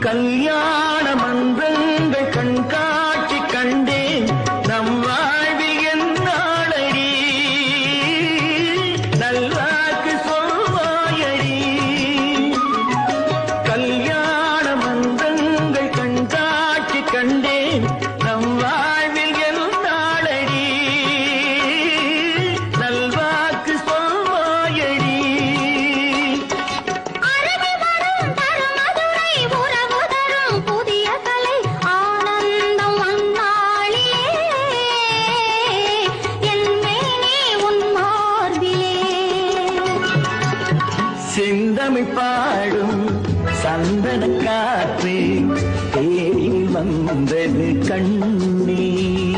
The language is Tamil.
கல்யாண மன்றங்கள் கண்காட்சி கண்டேன். நம் வாழ்வில் என்னாளடி நல்வாக்கு சொல்வாயடி. கல்யாண மன்றங்கள் கண்காட்சி கண்டேன். செந்தமி பாடும் சந்தன காற்றே தேடி வந்தது கண்ணீர்.